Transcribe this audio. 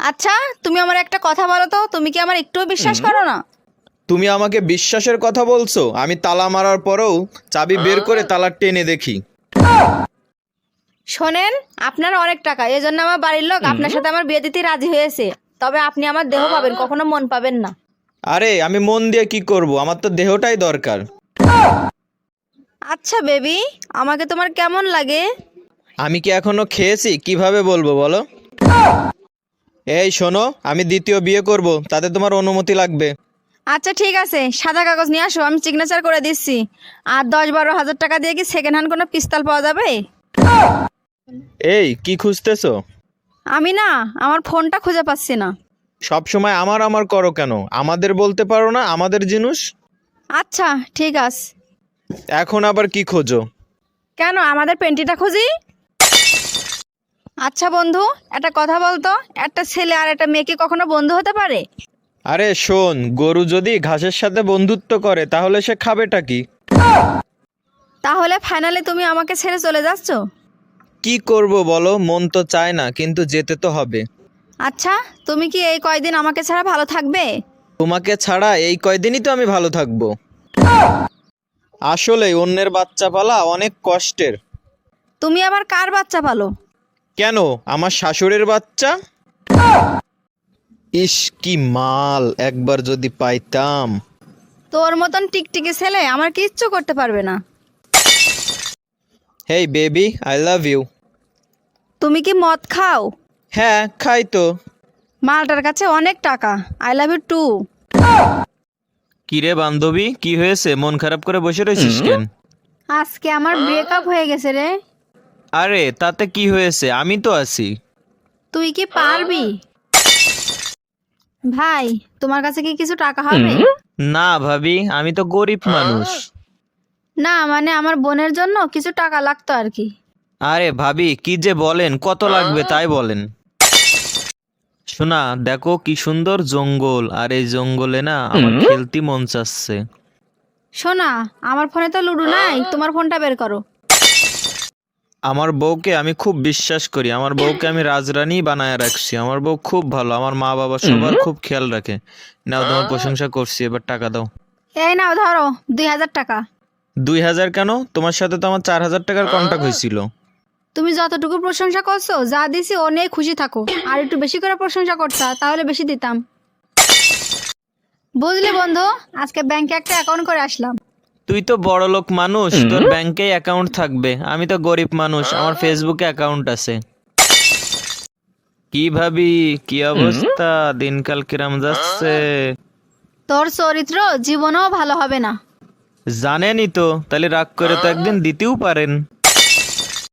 আচ্ছা তুমি আমার একটা কথা বলো তো তুমি কি আমার একটুও বিশ্বাস করো না? তুমি আমাকে বিশ্বাসের কথা বলছো আমি তালা মারার পরেও চাবি বের করে তালা টেনে দেখি। শোনেন আপনার অনেক টাকা এই জন্য আমার বাড়ির লোক আপনার সাথে আমার বিয়ে দিতে রাজি হয়েছে। তবে আপনি আমার দেহ পাবেন কখনো মন পাবেন না। আরে আমি মন দিয়ে কি করব? আমার তো দেহটাই দরকার। আচ্ছা বেবি আমাকে তোমার কেমন লাগে? আমি কি এখনও খেয়েছি? কীভাবে বলব বলো? এই শোনো আমি দ্বিতীয় বিয়ে করব তাতে তোমার অনুমতি লাগবে। আচ্ছা ঠিক আছে সাদা কাগজ নিয়ে আসো আমি সিগনেচার করে দিচ্ছি। আর দশ বারো হাজার টাকা দিয়ে কি সেকেন্ড হ্যান্ড কোনো পিস্তল পাওয়া যাবে? এই কি খুঁজতেছো? আমি না আমার ফোনটা খুঁজে পাচ্ছি না। সব সময় আমার আমার করো কেন? আমাদের বলতে পারো না আমাদের জিনিস? আচ্ছা ঠিক আছে। এখন আবার কি খোঁজো? কেন আমাদের পেন্টিটা খুঁজি? আচ্ছা বন্ধু একটা কথা বলতো? একটা ছেলে আর একটা মেয়ে কি কখনো বন্ধু হতে পারে? আরে শোন গরু যদি ঘাসের সাথে বন্ধুত্ব করে তাহলে সে খাবেটা কি? তাহলে ফাইনালি তুমি আমাকে ছেড়ে চলে যাচ্ছ? কি করব বলো মন তো চায় না কিন্তু যেতে তো হবে। আচ্ছা তুমি কি এই কয়দিন আমাকে ছাড়া ভালো থাকবে? তোমাকে ছাড়া এই কয়দিনই তো আমি ভালো থাকব। আসলে অন্যের বাচ্চা পালা অনেক কষ্টের। তুমি আবার কার বাচ্চা পালো? কেন? আমার শাশুড়ির বাচ্চা? ইস কি মাল একবার যদি পাইতাম। তোর মতন টিকটিকি ছেলে আমার কিচ্ছু করতে পারবে না। Hey baby I love you. তুমি কি মদ খাও? হ্যাঁ খাই তো। মালটার কাছে অনেক টাকা। I love you too. কিরে বান্ধবী কি হয়েছে? মন খারাপ করে বসে রয়েছিস কেন? আজকে আমার ব্রেকআপ হয়ে গেছে রে। আরে তাতে কি হয়েছে? আমি তো আছি। তুই কি পারবি? ভাই তোমার কাছে কি কিছু টাকা হবে? না ভাবি আমি তো গরিব মানুষ। না মানে আমার বোনের জন্য কিছু টাকা লাগতো আর কি। আরে ভাবি কি যে বলেন কত লাগবে তাই বলেন। শোনা দেখো কি সুন্দর জঙ্গল। আর এই জঙ্গলে না আমার খেলতি মন চাচ্ছে। শোনা আমার ফোনে তো লুডো নাই তোমার ফোনটা বের করো। আমার বউকে আমি খুব বিশ্বাস করি। আমার বউকে আমি রাজরানী বানায় রাখছি। আমার বউ খুব ভালো। আমার মা বাবা সবার খুব খেয়াল রাখে। নাও তোমার প্রশংসা করছি। এবার টাকা দাও। এই নাও ধরো দুই হাজার টাকা। দুই হাজার কেন? তোমার সাথে তো আমার চার হাজার টাকার কন্ট্যাক্ট হয়েছিল। তুমি যতটুকু প্রশংসা করছ যা দিছি ও নিয়ে খুশি থাকো। আর একটু বেশি করে প্রশংসা করতা তাহলে বেশি দিতাম। বুঝলি বন্ধু? আজকে ব্যাংকে একটা অ্যাকাউন্ট করে আসলাম। তুই তো বড় লোক মানুষ তোর ব্যাংকে অ্যাকাউন্ট থাকবে। আমি তো গরিব মানুষ আমার ফেসবুকে অ্যাকাউন্ট আছে। কি ভাবি? কি অবস্থা? দিনকাল কিরাম যাচ্ছে? তোর চরিত্র জীবনেও ভালো হবে না। জানেনই তো তাহলে রাগ করে তো একদিন দিতেও পারেন।